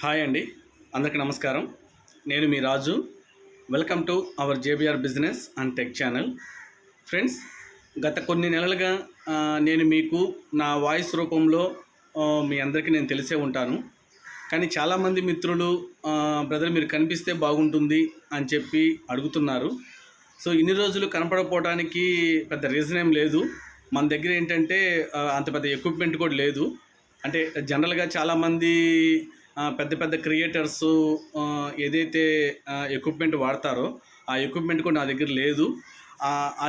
Hi అండి. అందరికీ నమస్కారం. నేను మీ Raju. Welcome to our JBR business and tech channel. Friends గత కొన్ని నెలలుగా నేను మీకు నా వాయిస్ రూపంలో మీ అందరికీ నేను తెలిసే ఉంటాను. కానీ చాలామంది మిత్రులు బ్రదర్ మీరు కనిపిస్తే బాగుంటుంది అని చెప్పి అడుగుతున్నారు. సో ఇన్ని రోజులు కనపడపోవడానికి పెద్ద రీజన్ ఏం లేదు. మన దగ్గర ఏంటంటే అంత పెద్ద ఎక్విప్మెంట్ కూడా లేదు. అంటే జనరల్గా చాలామంది పెద్ద పెద్ద క్రియేటర్స్ ఏదైతే ఎక్విప్మెంట్ వాడతారో ఆ ఎక్విప్మెంట్ కూడా నా దగ్గర లేదు.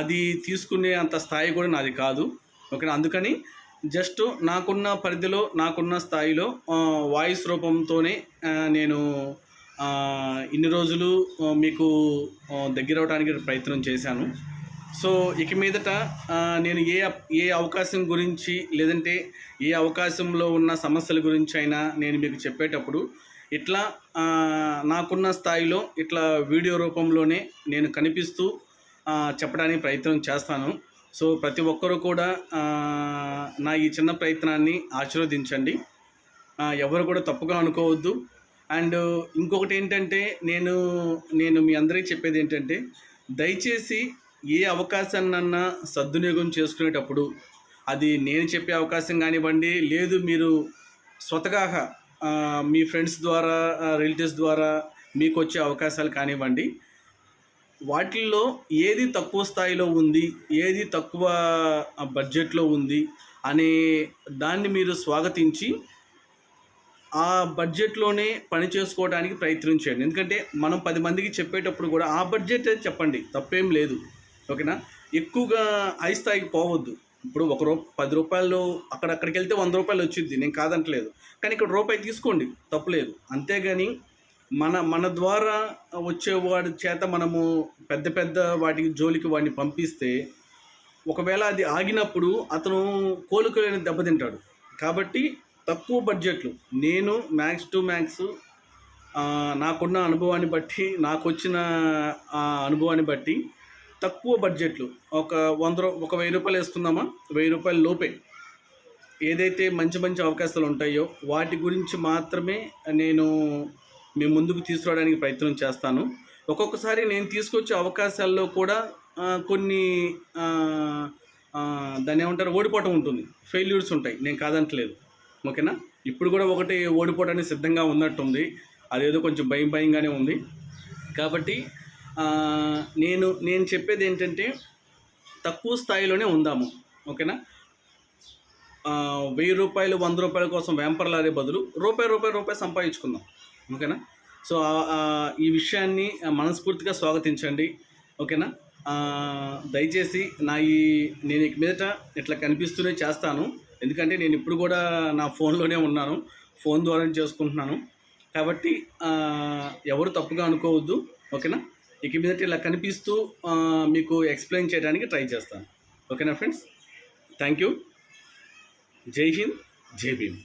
అది తీసుకునే అంత స్థాయి కూడా నాది కాదు. ఓకేనా? అందుకని జస్ట్ నాకున్న పరిధిలో నాకున్న స్థాయిలో వాయిస్ రూపంతోనే నేను ఇన్ని రోజులు మీకు దగ్గర అవడానికి ప్రయత్నం చేశాను. సో ఇక మీదట నేను ఏ ఏ అవకాశం గురించి లేదంటే ఏ అవకాశంలో ఉన్న సమస్యల గురించి అయినా నేను మీకు చెప్పేటప్పుడు ఇట్లా నాకున్న స్థాయిలో ఇట్లా వీడియో రూపంలోనే నేను కనిపిస్తూ చెప్పడానికి ప్రయత్నం చేస్తాను. సో ప్రతి ఒక్కరూ కూడా నా ఈ చిన్న ప్రయత్నాన్ని ఆశీర్వదించండి. ఎవరు కూడా తప్పుగా అనుకోవద్దు. అండ్ ఇంకొకటి ఏంటంటే నేను నేను మీ అందరికీ చెప్పేది ఏంటంటే దయచేసి ఏ అవకాశాన్నన్నా సద్వినియోగం చేసుకునేటప్పుడు అది నేను చెప్పే అవకాశం కానివ్వండి లేదు మీరు స్వతగా మీ ఫ్రెండ్స్ ద్వారా రిలేటివ్స్ ద్వారా మీకు వచ్చే అవకాశాలు కానివ్వండి వాటిల్లో ఏది తక్కువ స్థాయిలో ఉంది ఏది తక్కువ బడ్జెట్లో ఉంది అనే దాన్ని మీరు స్వాగతించి ఆ బడ్జెట్లోనే పని చేసుకోవడానికి ప్రయత్నించండి. ఎందుకంటే మనం పది మందికి చెప్పేటప్పుడు కూడా ఆ బడ్జెట్ చెప్పండి తప్పేం లేదు. ఓకేనా? ఎక్కువగా హై స్థాయికి పోవద్దు. ఇప్పుడు ఒక రూ పది రూపాయలు అక్కడక్కడికి వెళ్తే వంద రూపాయలు వచ్చింది నేను కాదంటలేదు. కానీ ఇక్కడ రూపాయి తీసుకోండి. తప్పులేదు అంతేగాని మన మన ద్వారా వచ్చేవాడి చేత మనము పెద్ద పెద్ద వాటికి జోలికి వాడిని పంపిస్తే ఒకవేళ అది ఆగినప్పుడు అతను కోలుకోలేని దెబ్బతింటాడు కాబట్టి తక్కువ బడ్జెట్లు. నేను మ్యాక్స్ టు మ్యాక్స్ నాకున్న అనుభవాన్ని బట్టి నాకు వచ్చిన ఆ అనుభవాన్ని బట్టి తక్కువ బడ్జెట్లు ఒక వంద రూ- ఒక వెయ్యి రూపాయలు వేసుకుందామా? వెయ్యి రూపాయల లోపే. ఏదైతే మంచి మంచి అవకాశాలు ఉంటాయో వాటి గురించి మాత్రమే నేను మీ ముందుకు తీసుకురావడానికి ప్రయత్నం చేస్తాను. ఒక్కొక్కసారి నేను తీసుకొచ్చే అవకాశాల్లో కూడా కొన్ని దాన్ని ఏమంటారు ఓడిపోవటం ఉంటుంది. ఫెయిల్యూర్స్ ఉంటాయి. నేను కాదంటలేదు. ఓకేనా? ఇప్పుడు కూడా ఒకటి ఓడిపోవడానికి సిద్ధంగా ఉన్నట్టుంది. అదేదో కొంచెం భయం భయంగానే ఉంది. కాబట్టి నేను నేను చెప్పేది ఏంటంటే తక్కువ స్థాయిలోనే ఉందాము ఓకేనా? వెయ్యి రూపాయలు వంద రూపాయల కోసం వేంపర్లాడే బదులు రూపాయి రూపాయి రూపాయి సంపాదించుకుందాం ఓకేనా? సో ఈ విషయాన్ని మనస్ఫూర్తిగా స్వాగతించండి ఓకేనా? దయచేసి నా ఈ నేను ఇక మీదట ఇట్లా కనిపిస్తూనే చేస్తాను ఎందుకంటే నేను ఇప్పుడు కూడా నా ఫోన్లోనే ఉన్నాను ఫోన్ ద్వారా చేసుకుంటున్నాను. కాబట్టి ఎవరు తప్పుగా అనుకోవద్దు ఓకేనా? ఇక మీదట ఇలా కనిపిస్తూ మీకు ఎక్స్ప్లెయిన్ చేయడానికి ట్రై చేస్తాను. ఓకేనా ఫ్రెండ్స్ థ్యాంక్ యూ జై హింద్ జై భీమ్